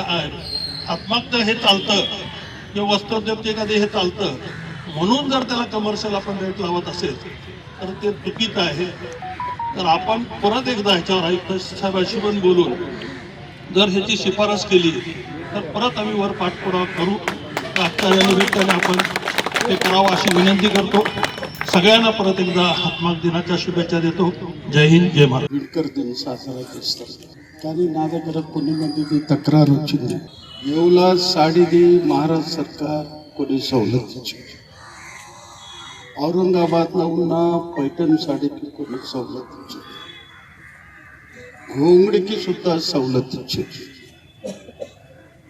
आत्महत्या हे चालतं. किंवा वस्त्रोद्योग एखादी हे चालतं. म्हणून जर त्याला कमर्शियल आपण रेट लावत असेल तर ते चुकीचं आहे. तर आपण परत एकदा ह्याच्यावर आयुक्त साहेबांशी पण बोलून जर ह्याची शिफारस केली तर परत आम्ही वर पाठपुरावा करू. आजच्या निमित्ताने आपण ते करावं अशी विनंती करतो. सगळ्यांना परत एकदा हातमाग दिनाच्या शुभेच्छा देतो. जय हिंद जय महाराज विणकर दिन साजरा కానీ నా దగ్గర కొన్ని మందిది తక్రారు వచ్చింది. ఎవలా సాడిది మహారాష్ట్ర సర్కార్ కొన్ని సౌలభ్యం ఇచ్చింది ఔరంగాబాద్లో ఉన్న పైటన్ సాడికి కొన్ని సౌలభ్యం ఇచ్చింది గోంగుడికి సుత सुद्धा ఇచ్చింది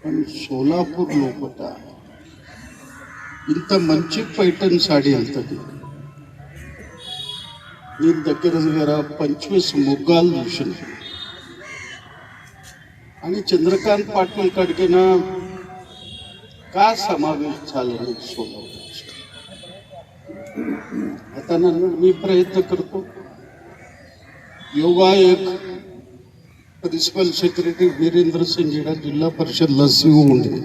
కానీ సోలాపూర్ లోపల ఇంత మంచి పైటన్ సాడి వెళ్తుంది నేను దగ్గర దగ్గర పంచవేసి ముగ్గాలు చూసినాను. आणि चंद्रकांत पाटील कडकेनं का समावेश झाला नाही सोलापूरचा आता नंतर मी प्रयत्न करतो योगा एक प्रिन्सिपल सेक्रेटरी वीरेंद्र सिंगेडा जिल्हा परिषदला होऊन दे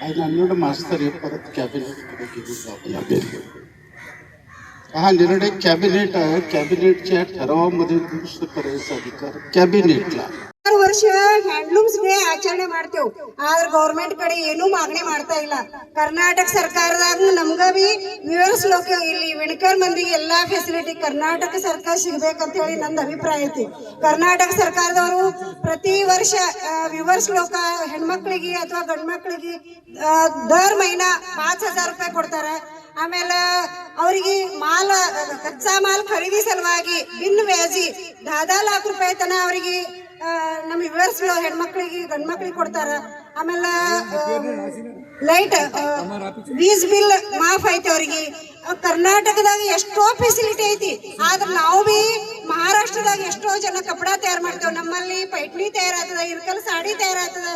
आणि नन्नड मास्तर हे परत कॅबिनेटकडे घेऊन जावं लागेल हा निर्णय कॅबिनेट आहे कॅबिनेटच्या ठरावामध्ये दुरुस्त करायचा अधिकार कॅबिनेटला ಆರು ವರ್ಷ ಹ್ಯಾಂಡ್ಲೂಮ್ಸ್ ಡೇ ಆಚರಣೆ ಮಾಡ್ತೇವ್. ಆದ್ರ ಗೌರ್ಮೆಂಟ್ ಕಡೆ ಏನು ಮಾಗಣಿ ಮಾಡ್ತಾ ಇಲ್ಲ. ಕರ್ನಾಟಕ ಸರ್ಕಾರದಾಗ ನಮ್ಗ ಬಿ ವಿವರಿಸ್ಲೋಕ ಇಲ್ಲಿ ವಿಣಕರ್ ಮಂದಿಗೆ ಎಲ್ಲಾ ಫೆಸಿಲಿಟಿ ಕರ್ನಾಟಕ ಸರ್ಕಾರ ಸಿಗ್ಬೇಕಂತ ಹೇಳಿ ನಂದು ಅಭಿಪ್ರಾಯ ಐತಿ. ಕರ್ನಾಟಕ ಸರ್ಕಾರದವರು ಪ್ರತಿ ವರ್ಷ ವಿವರಿಸ್ಲೋಕ ಹೆಣ್ಮಕ್ಳಿಗೆ ಅಥವಾ ಗಂಡ್ ಮಕ್ಳಿಗೆ ದರ್ ಮಹಿನಾ ಪಾಚ್ ಹಜಾರ್ ರೂಪಾಯಿ ಕೊಡ್ತಾರ. ಆಮೇಲೆ ಅವರಿಗೆ ಮಾಲ್, ಕಚ್ಚಾ ಮಾಲ್ ಖರೀದಿ ಸಲುವಾಗಿ, ಬಿನ್ ವ್ಯಾಜಿ ದಾದಾ ಲಾಖ ರೂಪಾಯಿ ತನ ಅವರಿಗೆ ನಮ್ಮ ವಿವರ್ಸ್ ಹೆಣ್ಮಕ್ಳಿಗೆ ಗಂಡ್ ಮಕ್ಳಿಗೆ ಕೊಡ್ತಾರ. ಆಮೇಲೆ ಲೈಟ್ ವೀಸ್ ಬಿಲ್ ಮಾಫ್ ಐತಿ ಅವ್ರಿಗೆ. ಕರ್ನಾಟಕದಾಗ ಎಷ್ಟೋ ಫೆಸಿಲಿಟಿ ಐತಿ. ಆದ್ರೆ ನಾವು ಬಿ ಮಹಾರಾಷ್ಟ್ರದಾಗ ಎಷ್ಟೋ ಜನ ಕಪಡಾ ತಯಾರು ಮಾಡ್ತೇವೆ. ನಮ್ಮಲ್ಲಿ ಪೈಟ್ನಿ ತಯಾರಾಗ್ತದ, ಇರ್ಕಲ್ ಸಾಡಿ ತಯಾರಾಗ್ತದ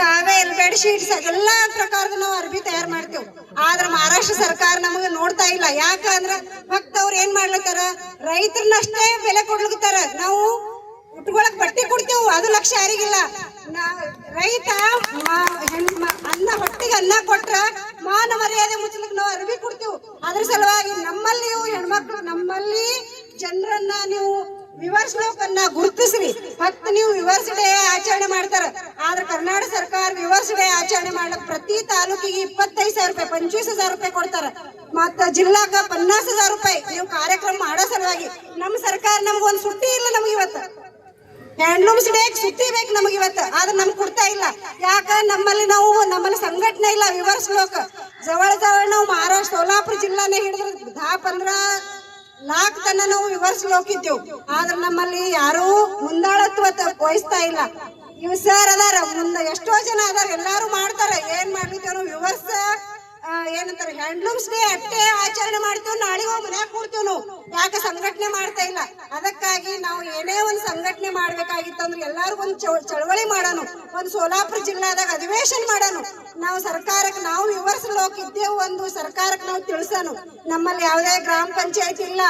ಟಾವೆಲ್ ಬೆಡ್ ಶೀಟ್ಸ್, ಎಲ್ಲ ಪ್ರಕಾರದ ನಾವು ಅರ್ಬಿ ತಯಾರು ಮಾಡ್ತೇವೆ. ಆದ್ರ ಮಹಾರಾಷ್ಟ್ರ ಸರ್ಕಾರ ನಮಗೆ ನೋಡ್ತಾ ಇಲ್ಲ. ಯಾಕಂದ್ರ ಫಕ್ತ ಅವ್ರು ಏನ್ ಮಾಡ್ಲತ್ತಾರ? ರೈತರನ್ನಷ್ಟೇ ಬೆಲೆ ಕೊಡ್ಲಿಕತ್ತಾರ. ನಾವು ಉಟ್ಕೊಳಕ್ ಬಟ್ಟೆ ಕೊಡ್ತೇವು, ಅದು ಲಕ್ಷ ಯಾರಿಗಿಲ್ಲ. ರೈತ ಅನ್ನ ಹೊಟ್ಟಿಗೆ ಅನ್ನ ಕೊಟ್ರ ಮಾನ ಮರ್ಯಾದೆ ಮುಚ್ಚಲಿಕ್ಕೆ ನಾವು ಅರಿವಿ ಕೊಡ್ತೇವು. ಅದ್ರ ಸಲುವಾಗಿ ನಮ್ಮಲ್ಲಿಯೂ ಹೆಣ್ಮಕ್ಳು, ನಮ್ಮಲ್ಲಿ ಜನರನ್ನ ನೀವು ವಿವರ್ಸ್ ಲೋಕನ್ನ ಗುರುತಿಸ್ರಿ. ನೀವು ವಿವರ್ಸ್ ಡೇ ಆಚರಣೆ ಮಾಡ್ತಾರ. ಆದ್ರೆ ಕರ್ನಾಟಕ ಸರ್ಕಾರ ವಿವರ್ಸ್ ಡೇ ಆಚರಣೆ ಮಾಡ್ಲಕ್ ಪ್ರತಿ ತಾಲೂಕಿಗೆ ಇಪ್ಪತ್ತೈದು ಸಾವಿರ ರೂಪಾಯಿ, ಪಂಚವೀಸ್ ಹಜಾರ್ ರೂಪಾಯಿ ಕೊಡ್ತಾರ. ಮತ್ತ ಜಿಲ್ಲಾಕ ಪನ್ನಾಸ್ ಹಜಾರ್ ರೂಪಾಯಿ ನೀವು ಕಾರ್ಯಕ್ರಮ ಮಾಡೋ ಸಲುವಾಗಿ ನಮ್ಮ ಸರ್ಕಾರ ನಮ್ಗೊಂದು ಸುಟ್ಟಿ ಇಲ್ಲ ನಮ್ಗೆ ಇವತ್ತು ಹ್ಯಾಂಡ್ಲೂಮ್ಸ್ ಬೇಕು ಸುತ್ತಿ ಬೇಕು ನಮಗೆ ಇವತ್ತು? ಆದ್ರೆ ನಮ್ಗೆ ಕೊಡ್ತಾ ಇಲ್ಲ. ಯಾಕ? ನಮ್ಮಲ್ಲಿ ನಾವು, ನಮ್ಮಲ್ಲಿ ಸಂಘಟನೆ ಇಲ್ಲ ವಿವರ್ಸ್ ಲೋಕ ಜವಳ ಜವಳ ನಾವು ಮಹಾರಾಷ್ಟ್ರ ಸೋಲಾಪುರ ಜಿಲ್ಲಾನೇ ಹಿಡಿದ್ರೆ ದಾ ಪಂದ್ರ ಲಾಕ್ ತನ ನಾವು ವಿವರಿಸ್ಲೋಕಿದ್ದೇವು ಆದ್ರೆ ನಮ್ಮಲ್ಲಿ ಯಾರೂ ಮುಂದಾಳತ್ವ ವಹಿಸ್ತಾ ಇಲ್ಲ. ಇವ್ ಸರ್ ಅದಾರ? ಮುಂದೆ ಎಷ್ಟೋ ಜನ ಅದಾರ. ಎಲ್ಲಾರು ಮಾಡ್ತಾರ. ಏನ್ ಮಾಡ್ಲಿಕ್ಕೆ ಏನಂತಾರೆ ಹ್ಯಾಂಡ್ಲೂಮ್ಸ್ ಡೇ ಅಷ್ಟೇ ಆಚರಣೆ ಮಾಡ್ತೇವೆ ನಾಳೆ ಹೋಗಿ ಮನ್ಯಾಗ ಕೂಡ್ತೇವೆ ಯಾಕೆ ಸಂಘಟನೆ ಮಾಡ್ತಾ ಇಲ್ಲ? ಅದಕ್ಕಾಗಿ ನಾವು ಏನೇ ಒಂದು ಸಂಘಟನೆ ಮಾಡ್ಬೇಕಾಗಿತ್ತಂದ್ರೆ ಎಲ್ಲಾರು ಒಂದು ಚಳ- ಚಳವಳಿ ಮಾಡೋಣ ಒಂದು ಸೋಲಾಪುರ ಜಿಲ್ಲಾದಾಗ ಅಧಿವೇಶನ ಮಾಡೋಣ ನಾವು ಸರ್ಕಾರಕ್ಕೆ ನಾವು ವಿವರಿಸಲೋಕ್ ಇದ್ದೇವು ಒಂದು ಸರ್ಕಾರಕ್ಕೆ ನಾವು ತಿಳಿಸೋಣ ನಮ್ಮಲ್ಲಿ ಯಾವುದೇ ಗ್ರಾಮ ಪಂಚಾಯತ್ ಇಲ್ಲ,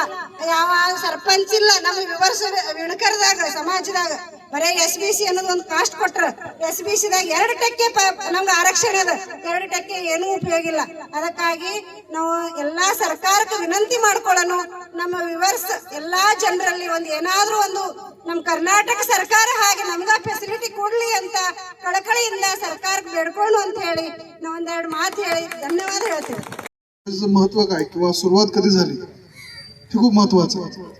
ಯಾವ ಸರ್ಪಂಚ್ ಇಲ್ಲ, ನಮ್ಮ ವಿವರಿಸ ವಿಣಕರದಾಗ, ಸಮಾಜದಾಗ. ಬರೇ ಎಸ್ ಬಿ ಸಿ ಅನ್ನೋದು ಒಂದು ಕಾಸ್ಟ್ ಕೊಟ್ರ ಎಸ್ ಬಿ ಸಿದಾಗ ಎರಡು ಟಕ್ಕೆ ಪ- ನಮ್ಗೆ ಆರಕ್ಷಣೆ ಅದ ಎರಡು ಟಕ್ಕೆ ಏನೂ ಉಪಯೋಗ ಇಲ್ಲ ಅದಕ್ಕಾಗಿ ನಾವು ಎಲ್ಲಾ ಸರ್ಕಾರಕ್ಕೆ ವಿನಂತಿ ಮಾಡ್ಕೊಳ್ಳೋಣ ನಮ್ಮ ವಿವರ್ಸ್ ಎಲ್ಲಾ ಜನರಲ್ಲಿ ಒಂದು ಏನಾದ್ರೂ ಒಂದು ನಮ್ಮ ಕರ್ನಾಟಕ ಸರ್ಕಾರ ಹಾಗೆ ನಮ್ಗ ಫೆಸಿಲಿಟಿ ಕೊಡ್ಲಿ ಅಂತ ಕಳಕಳಿಯಿಂದ ಸರ್ಕಾರಕ್ಕೆ ಬೇಡ್ಕೊಂಡು ಅಂತ ಹೇಳಿ ನಾವು ಒಂದೆರಡು ಮಾತು ಹೇಳಿ ಧನ್ಯವಾದ ಹೇಳ್ತೇವೆ त्याचं महत्व काय किंवा सुरुवात कधी झाली हे खूप महत्वाचं आहे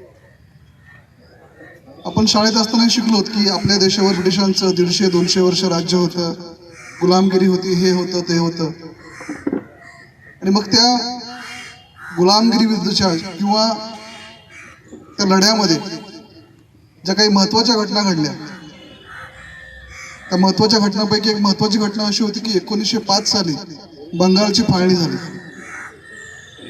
आपण शाळेत असताना शिकलो की आपल्या देशावर ब्रिटिशांचं दीडशे दोनशे वर्ष राज्य होतं गुलामगिरी होती हे होतं ते होतं. आणि मग त्या गुलामगिरी विरुद्धच्या किंवा त्या लढ्यामध्ये ज्या काही महत्त्वाच्या घटना घडल्या त्या महत्त्वाच्या घटनापैकी एक महत्त्वाची घटना अशी होती की एकोणीसशे पाच साली बंगालची फाळणी झाली.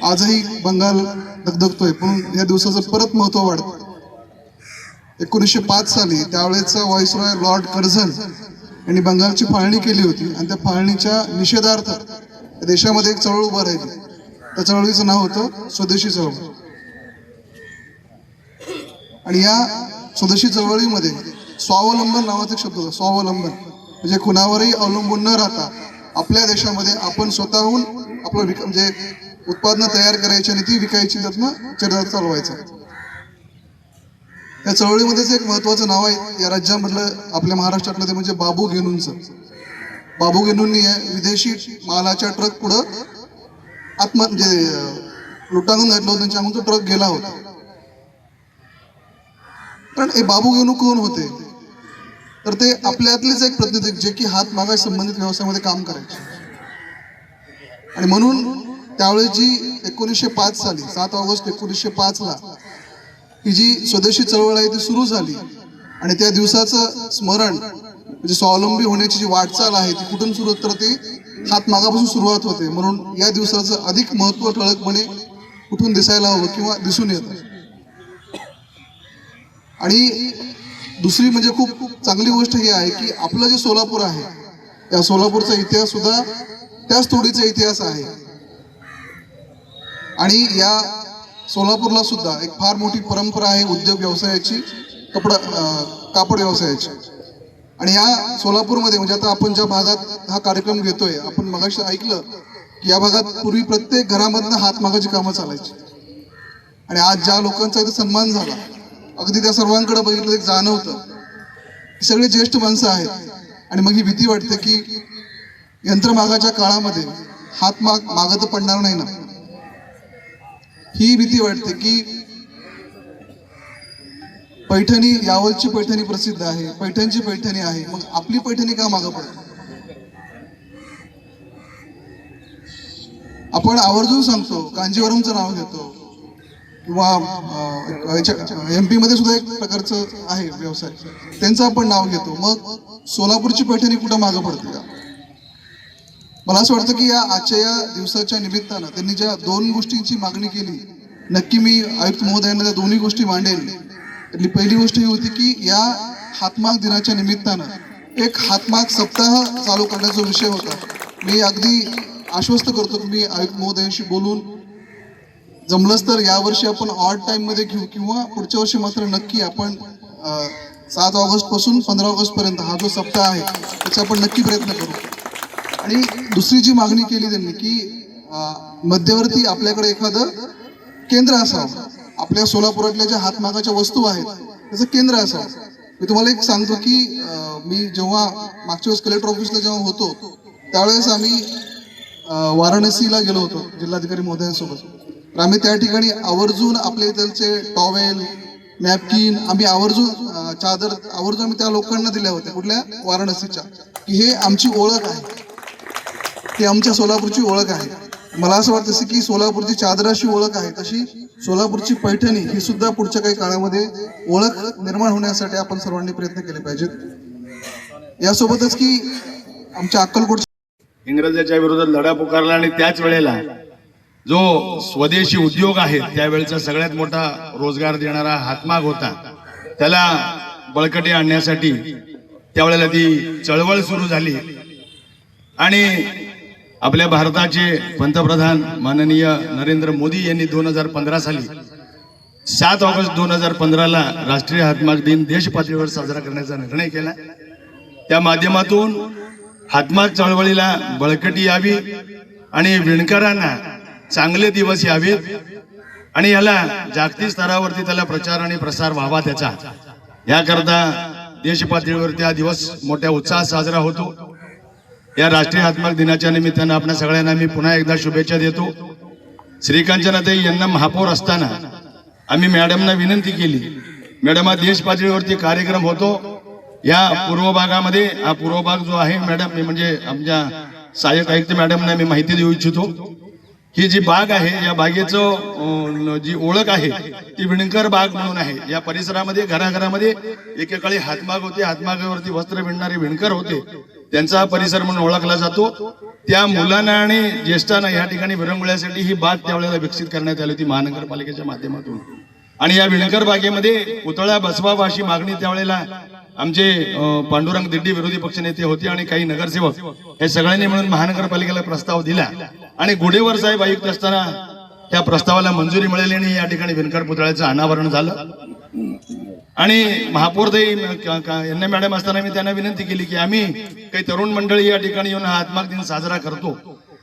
आजही बंगाल धगधगतोय पण या दिवसाचं परत महत्त्व वाढतं. एकोणीसशे पाच साली त्यावेळेचा व्हॉइसरॉय लॉर्ड कर्झन यांनी बंगालची फाळणी केली होती आणि त्या फाळणीच्या निषेधार्थ देशामध्ये एक चळवळ उभं राहिली. त्या चळवळीचं नाव होतं स्वदेशी चळवळ. आणि या स्वदेशी चळवळीमध्ये स्वावलंबन नावाचा शब्द होता स्वावलंबन. म्हणजे कुणावरही अवलंबून न राहता आपल्या देशामध्ये आपण स्वतःहून आपलं विक म्हणजे उत्पादनं तयार करायची आणि ती विकायची त्यातनं चरित्र चालवायचं. या चळवळीमध्येच एक महत्वाचं नाव आहे. या राज्यामधलं आपल्या महाराष्ट्रातलं ते म्हणजे बाबू गेनूंचं बाबू गेनूंनी विदेशी मालाच्या ट्रक पुढं आत्म म्हणजे लुटांगून घातलं होतं त्यांच्या तो ट्रक गेला होता. पण हे बाबू गेनू कोण होते? तर ते आपल्यातलेच एक प्रतिनिधी जे की हात मागा संबंधित व्यवसायामध्ये काम करायचे. आणि म्हणून त्यावेळेस जी एकोणीसशे पाच साली सात ऑगस्ट एकोणीसशे पाच ला ही जी स्वदेशी चळवळ आहे ती सुरू झाली. आणि त्या दिवसाचं स्मरण म्हणजे स्वावलंबी होण्याची जी वाटचाल आहे ती कुठून सुरू तर ती हात मागापासून सुरुवात होते. म्हणून या दिवसाचं अधिक महत्त्व ठळकपणे कुठून दिसायला हवं किंवा दिसून येतं. आणि दुसरी म्हणजे खूप चांगली गोष्ट ही आहे की आपलं जे सोलापूर आहे या सोलापूरचा इतिहास सुद्धा त्याच तोडीचा इतिहास आहे. आणि या सोलापूरला सुद्धा एक फार मोठी परंपरा आहे उद्योग व्यवसायाची कपडा कापड व्यवसायाची. आणि या सोलापूरमध्ये म्हणजे आता आपण ज्या भागात हा कार्यक्रम घेतोय आपण मगाशी ऐकलं की या भागात पूर्वी प्रत्येक घरामधनं हातमागाची कामं चालायची. आणि आज ज्या लोकांचा इथं सन्मान झाला अगदी त्या सर्वांकडे बघितलं एक जाणवतं सगळे ज्येष्ठ माणसं आहेत. आणि मग ही भीती वाटते की यंत्रमागाच्या काळामध्ये हातमाग मागत पडणार नाही ना. ही भीती वाटते की पैठणी यावलची पैठणी प्रसिद्ध आहे पैठणची पैठणी आहे मग आपली पैठणी का मागं पडते? आपण आवर्जून सांगतो कांजीवरमचं नाव घेतो किंवा एम पी मध्ये सुद्धा एक प्रकारचं आहे व्यवसाय. त्यांचं आपण नाव घेतो. मग सोलापूरची पैठणी कुठं मागं पडते? का मला असं वाटतं की या आजच्या या दिवसाच्या निमित्तानं त्यांनी ज्या दोन गोष्टींची मागणी केली नक्की मी आयुक्त महोदयांना त्या दोन्ही गोष्टी मांडेन. त्यातली पहिली गोष्ट ही होती की या हातमाग दिनाच्या निमित्तानं एक हातमाग सप्ताह चालू करण्याचा विषय होता. मी अगदी आश्वस्त करतो की मी आयुक्त महोदयांशी बोलून जमलंच तर यावर्षी आपण ऑड टाईममध्ये घेऊ किंवा पुढच्या वर्षी मात्र नक्की आपण सात ऑगस्टपासून पंधरा ऑगस्ट पर्यंत हा जो सप्ताह आहे त्याचा आपण नक्की प्रयत्न करू. आणि दुसरी जी मागणी केली त्यांनी की मध्यवर्ती आपल्याकडे एखादं केंद्र असावं. आपल्या सोलापुरातल्या ज्या हातमागाच्या वस्तू आहेत त्याचं केंद्र असावं. मी तुम्हाला एक सांगतो की मी जेव्हा मागच्या वेळेस कलेक्टर ऑफिसला जेव्हा होतो त्यावेळेस आम्ही वाराणसीला गेलो होतो जिल्हाधिकारी महोदयांसोबत. तर आम्ही त्या ठिकाणी आवर्जून आपल्या इथलचे टॉवेल नॅपकिन आम्ही आवर्जून चादर आवर्जून आम्ही त्या लोकांना दिल्या होत्या कुठल्या? वाराणसीच्या. की हे आमची ओळख आहे. ही आमच्या सोलापूरची ओळख आहे. मला असं वाटतं जसं की सोलापूरची चादराशी ओळख आहे तशी सोलापूरची पैठणी ही सुद्धा पुढच्या काही काळामध्ये ओळख निर्माण होण्यासाठी आपण सर्वांनी प्रयत्न केले पाहिजेत. यासोबतच की आमच्या अक्कलकोट इंग्रजाच्या विरोधात लढा पुकारला आणि त्याच वेळेला जो स्वदेशी उद्योग आहे त्यावेळेचा सगळ्यात मोठा रोजगार देणारा हातमाग होता. त्याला बळकटी आणण्यासाठी त्यावेळेला ती चळवळ सुरू झाली. आणि आपल्या भारताचे पंतप्रधान माननीय नरेंद्र मोदी यांनी दोन हजार पंधरा साली सात ऑगस्ट दोन हजार पंधराला राष्ट्रीय हातमाग दिन देश पातळीवर साजरा करण्याचा निर्णय केला. त्या माध्यमातून हातमाग चळवळीला बळकटी यावी आणि विणकरांना चांगले दिवस यावेत आणि याला जागतिक स्तरावरती त्याला प्रचार आणि प्रसार व्हावा त्याचा. याकरता देश त्या दिवस मोठ्या उत्साहात साजरा होतो. या राष्ट्रीय हातमाग दिनाच्या निमित्तानं आपल्या सगळ्यांना मी पुन्हा एकदा शुभेच्छा देतो. श्रीकांचनाताई यांना महापौर असताना आम्ही मॅडमना विनंती केली. मॅडम हा देश पातळीवरती कार्यक्रम होतो. या पूर्व भागामध्ये हा पूर्व भाग जो आहे मॅडम म्हणजे आमच्या सहाय्यक आयुक्त मॅडमना मी माहिती देऊ इच्छितो. ही जी बाग आहे या बागेचं जी ओळख आहे ती विणकर बाग म्हणून आहे. या परिसरामध्ये घराघरामध्ये एकेकाळी हातमाग होते. हातमागावरती वस्त्र विणणारे विणकर होते. त्यांचा हा परिसर म्हणून ओळखला जातो. त्या मुलांना आणि ज्येष्ठांना या ठिकाणी विरंगुळ्यासाठी ही बाग त्यावेळेला विकसित करण्यात आली होती महानगरपालिकेच्या माध्यमातून. आणि या विणकर बागेमध्ये पुतळा बसवावा अशी मागणी त्यावेळेला आमचे पांडुरंग दिड्डी विरोधी पक्षनेते होते आणि काही नगरसेवक हे सगळ्यांनी मिळून महानगरपालिकेला प्रस्ताव दिला. आणि गुडेवर साहेब आयुक्त असताना त्या प्रस्तावाला मंजुरी मिळाली आणि या ठिकाणी विणकर पुतळ्याचं अनावरण झालं. आणि महापौरताई यांना मॅडम असताना मी त्यांना विनंती केली की आम्ही काही तरुण मंडळी या ठिकाणी येऊन हा आत्माक दिन साजरा करतो.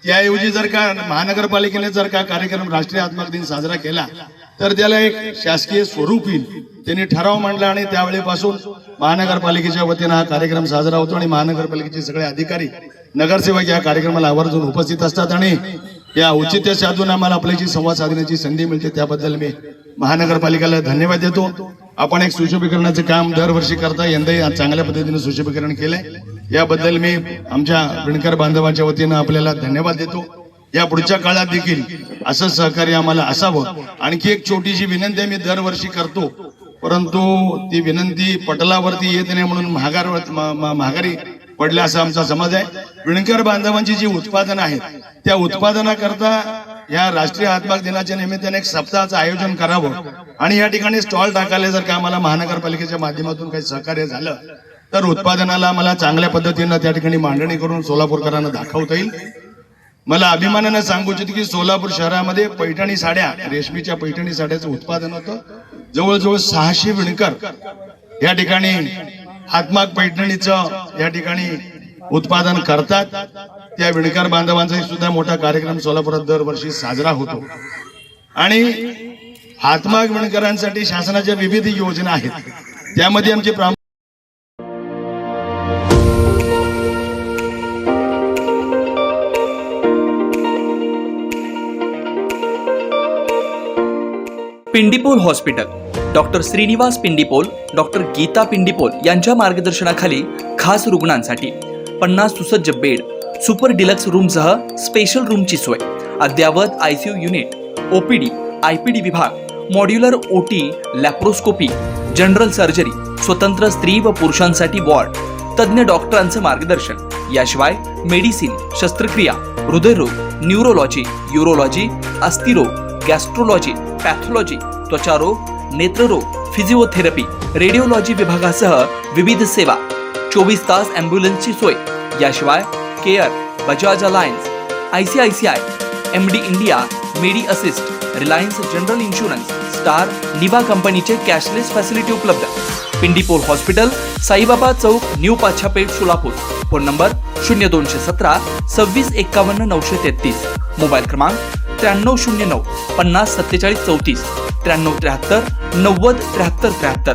त्याऐवजी जर का महानगरपालिकेने जर का कार्यक्रम राष्ट्रीय आत्माक दिन साजरा केला तर त्याला एक शासकीय स्वरूप येईल. त्यांनी ठराव मांडला आणि त्यावेळेपासून महानगरपालिकेच्या वतीनं हा कार्यक्रम साजरा होतो आणि महानगरपालिकेचे सगळे अधिकारी नगरसेवक या कार्यक्रमाला आवर्जून उपस्थित असतात आणि या औचित्य साधून आम्हाला आपल्याशी संवाद साधण्याची संधी मिळते. त्याबद्दल मी महानगरपालिकेला धन्यवाद देतो. आपण एक सुशोभीकरणाचं काम दरवर्षी करता यंदाही चांगल्या पद्धतीने सुशोभीकरण केलंय. याबद्दल मी आमच्या विणकर बांधवांच्या वतीनं आपल्याला धन्यवाद देतो. या पुढच्या काळात देखील असं सहकार्य आम्हाला असावं. आणखी एक छोटीशी विनंती मी दरवर्षी करतो. परंतु ती विनंती पटलावरती येत नाही म्हणून महागार महागारी पडल्या असा आमचा समज आहे. विणकर बांधवांची जी उत्पादनं आहेत त्या उत्पादनाकरता या राष्ट्रीय हातभाग दिनाच्या निमित्ताने एक सप्ताहाचं आयोजन करावं. आणि या ठिकाणी स्टॉल टाकायला जर का आम्हाला महानगरपालिकेच्या माध्यमातून काही सहकार्य झालं तर उत्पादनाला आम्हाला चांगल्या पद्धतीनं त्या ठिकाणी मांडणी करून सोलापूरकरांना दाखवता येईल. मला अभिमानानं सांगू इच्छितो की सोलापूर शहरामध्ये पैठणी साड्या रेशमीच्या पैठणी साड्याचं उत्पादन होतं. जवळजवळ सहाशे विणकर या ठिकाणी हातमाग पैठणीचं या ठिकाणी उत्पादन करतात. त्या विणकर बांधवांचा सुद्धा मोठा कार्यक्रम सोलापुरात दरवर्षी साजरा होतो. आणि हातमाग विणकरांसाठी शासनाच्या विविध योजना आहेत. त्यामध्ये आमचे प्राम Pindipol hospital. Doctor Shrinivas Pindipol doctor Geeta Pindipol यांच्या मार्गदर्शनाखाली खास रुग्णांसाठी पन्नास सुसज्ज बेड सुपर डिलक्स रूमसह स्पेशल रूमची सोय अद्ययावत I C U unit OPD I P D विभाग modular O T laparoscopy general surgery स्वतंत्र स्त्री व पुरुषांसाठी वॉर्ड तज्ज्ञ डॉक्टरांचं मार्गदर्शन. याशिवाय मेडिसिन शस्त्रक्रिया हृदयरोग न्यूरोलॉजी युरोलॉजी अस्थिरोग गॅस्ट्रोलॉजी पॅथॉलॉजी त्वचारोग नेत्ररोग फिजिओथेरपी रेडिओलॉजी विभागासह विविध सेवा चोवीस तास अँब्युलन्सची सोय. याशिवाय care Bajaj alliance I C I C I M D India medi assist reliance general insurance star Niva कंपनीचे कॅशलेस फॅसिलिटी उपलब्ध पिंडीपोल हॉस्पिटल साईबाबा चौक new Pachhapeth Solapur. Phone number शून्य दोनशे सतरा सव्वीस एक्कावन्न नऊशे तेहतीस. मोबाईल क्रमांक त्र्याण्णव शून्य नऊ पन्नास सत्तेचाळीस चौतीस. त्र्याण्णव त्र्याहत्तर नव्वद त्र्याहत्तर त्र्याहत्तर.